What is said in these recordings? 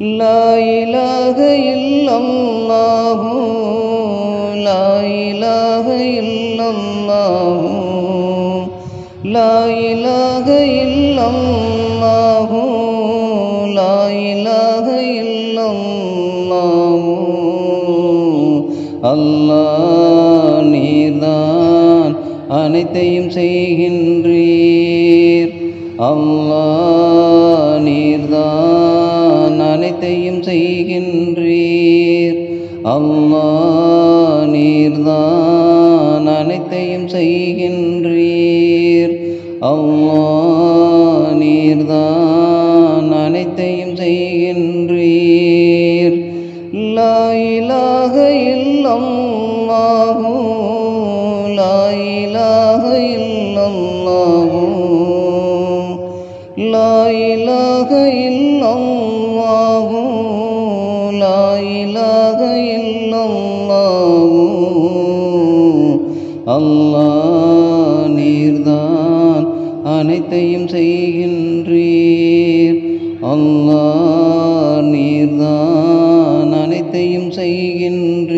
لا إله إلا الله لا إله إلا الله لا إله إلا الله لا إله إلا الله அல்லாஹ் நீர்தான் அனைத்தையும் செய்கின்றீர் செய்கின்றீர் நீர்தான் அனைத்தையும் செய்கின்றீர். அல்லாஹ் நீர்தான் அனைத்தையும் செய்கின்றீர். லாயிலாக இல்லம்மாகும் அல்லா நீர்தான் அனைத்தையும் செய்கின்றீர். அல்லா நீர்தான் அனைத்தையும் செய்கின்றீர்.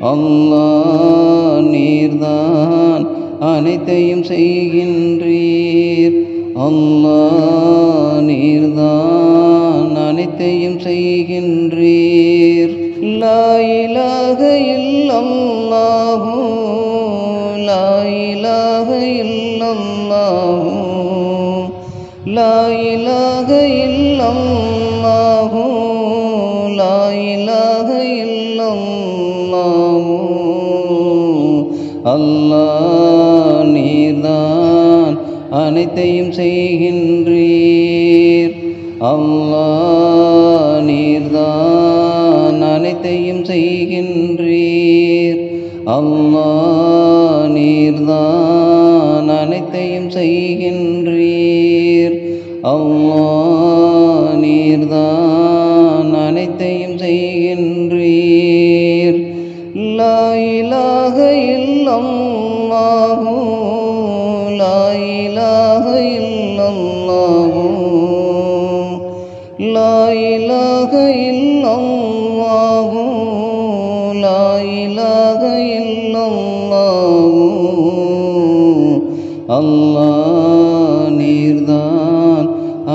அல்லா நீர்தான் அனைத்தையும் செய்கின்றீர். அல்லா நீர்தான் அனைத்தையும் செய்கின்றீர். லா இலாஹ லா இலாஹ இல்லல்லாஹு. அல்லாஹ் நீர்தான் அனைத்தையும் செய்கின்ற நின்றீர் லாயிலாக இலாஹ லாயிலாக லா லாயிலாக இல்லல்லாஹு லாயிலாக இலாஹ அல்லா நீர்தான்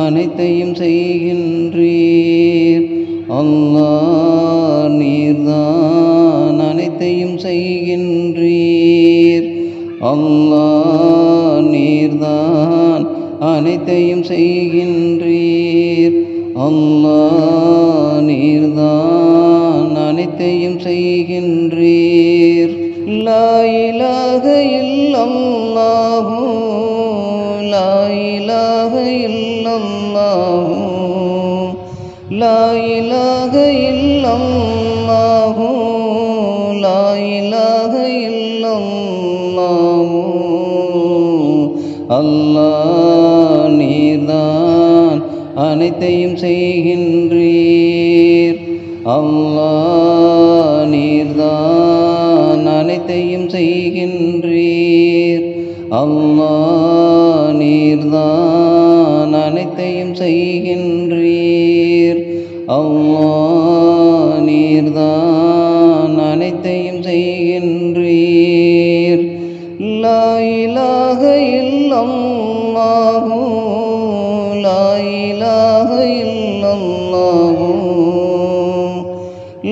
அனைத்தையும் செய்கின்றீர். அல்லா அல்லா நீர்தான் அனைத்தையும் செய்கின்றீர். அல்லா நீர்தான் அனைத்தையும் செய்கின்றீர். லாயிலாக இலாஹ லாயிலாக லா லாயிலாக இல்லல்லாஹு லாயிலாக இலாஹ அல்லாஹ் நீர்தான் அனைத்தையும் செய்கின்றீர். அல்லாஹ் நீர்தான் அனைத்தையும் செய்கின்றீர். அல்லாஹ் நீர்தான் அனைத்தையும் செய்கின்றீர். அல்லாஹ் நீர்தான் அனைத்தையும் செய்கின்றீர். இல்லல்லாஹு லா இலாஹ இல்லல்லாஹு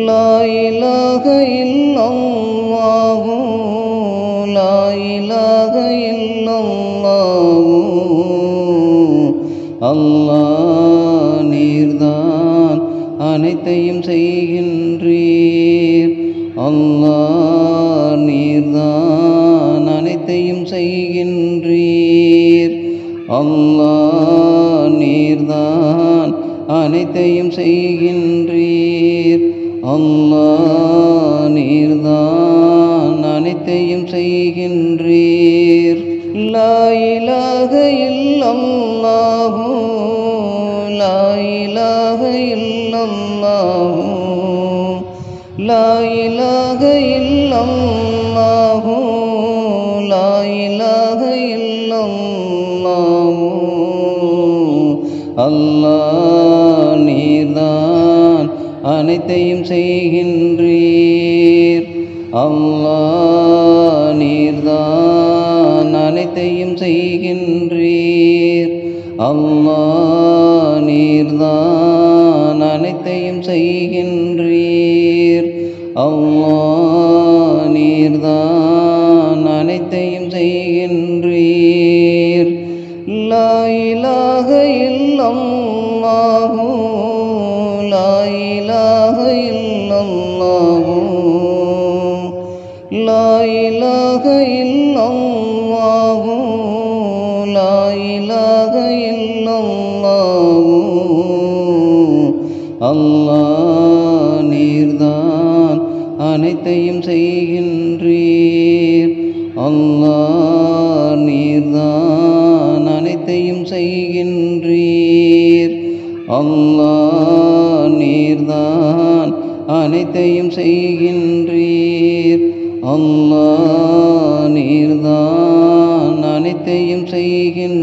லா இலாஹ இல்லல்லாஹு லா இலாஹ இல்லல்லாஹு அல்லாஹ் நீர்தான் அனைத்தையும் செய்கின்றீர் அல்லா நீர்தான் அனைத்தையும் செய்கின்றீர். அல்லா நீர்தான் அனைத்தையும் செய்கின்றீர். லாயிலாக இலாஹ லாயிலாக லா லாயிலாக இல்லல்லாஹு லாயிலாக இலாஹ அல்லாஹ் நீர்தான் அனைத்தையும் செய்கின்றீர். அல்லாஹ் நீர்தான் அனைத்தையும் செய்கின்றீர். அல்லாஹ் நீர்தான் அனைத்தையும் செய்கின்றீர். அல்லாஹ் நீர்தான் இல்லல்லாஹு லா இலாஹ இல்லல்லாஹு லா இலாஹ இல்லல்லாஹு அல்லாஹ் நீர்தான் அனைத்தையும் செய்கின்றீர். அல்லாஹ் நீர்தான் அனைத்தையும் செய்கின்றீர். அல்லாஹ் அனைத்தையும் செய்கின்றீர். அல்லா நீர்தான் அனைத்தையும் செய்கின்ற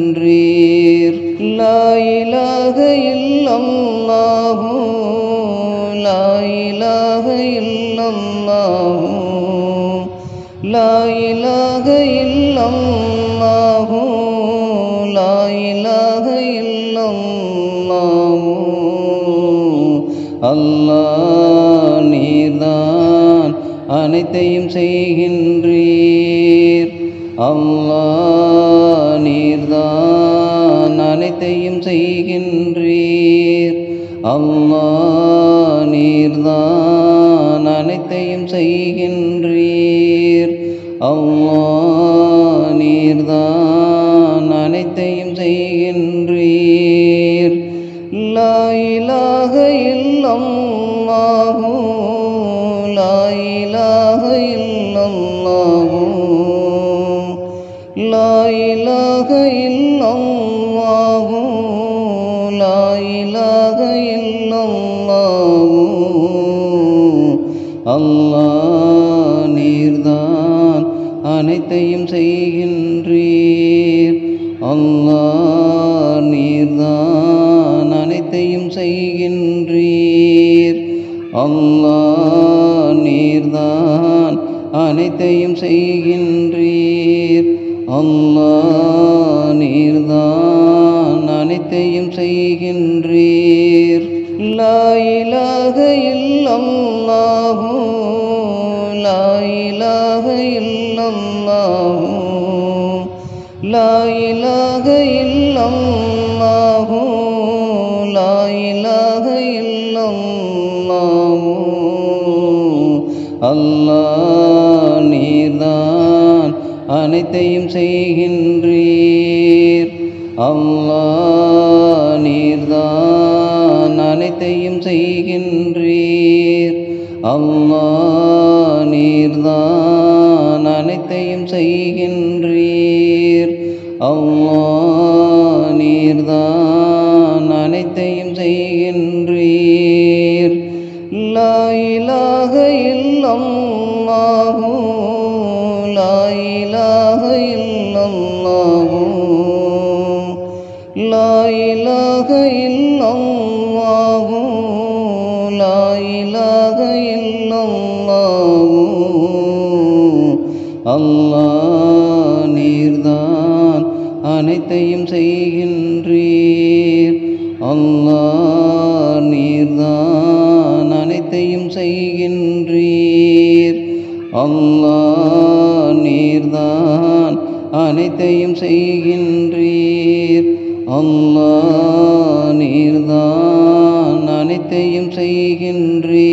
அனைத்தையும் செய்கின்றீர். அல்லா நீர்தான் அனைத்தையும் செய்கின்றீர். அல்லா நீர்தான் அனைத்தையும் செய்கின்றீர். அல்லா நீர்தான் அனைத்தையும் செய்கின்றீர். லா இலாஹ அல்லா நீர்தான் அனைத்தையும் செய்கின்றீர். அல்லா நீர்தான் அனைத்தையும் செய்கின்றீர். அல்லா நீர்தான் அனைத்தையும் செய்கின்றீர். அல்லா நீர்தான் அனைத்தையும் செய்கின்றீர். லாயிலாக இலாஹ இல்லல்லாஹு லா இலாஹ இல்லல்லாஹு லா இலாஹ இல்லல்லாஹு அல்லாஹ் நீர்தான் அனைத்தையும் செய்கின்றீர். அல்லாஹ் நீர்தான் அனைத்தையும் செய்கின்றீர். அல்லாஹ் நீர்தான் அனைத்தையும் செய்கின்றீர். அவ்வா நீர்தான் அனைத்தையும் செய்கின்றீர். லா இலாஹ இல்லல்லாஹு லா இலாஹ இல்லல்லாஹு லாயிலாக இலாஹ அல்லா நீர்தான் அனைத்தையும் செய்கின்றீர். அல்லா நீர்தான் அனைத்தையும் செய்கின்றீர். அல்லா நீர்தான் அனைத்தையும் செய்கின்றீர். அல்லா நீர்தான் அனைத்தையும் செய்கின்றீர்.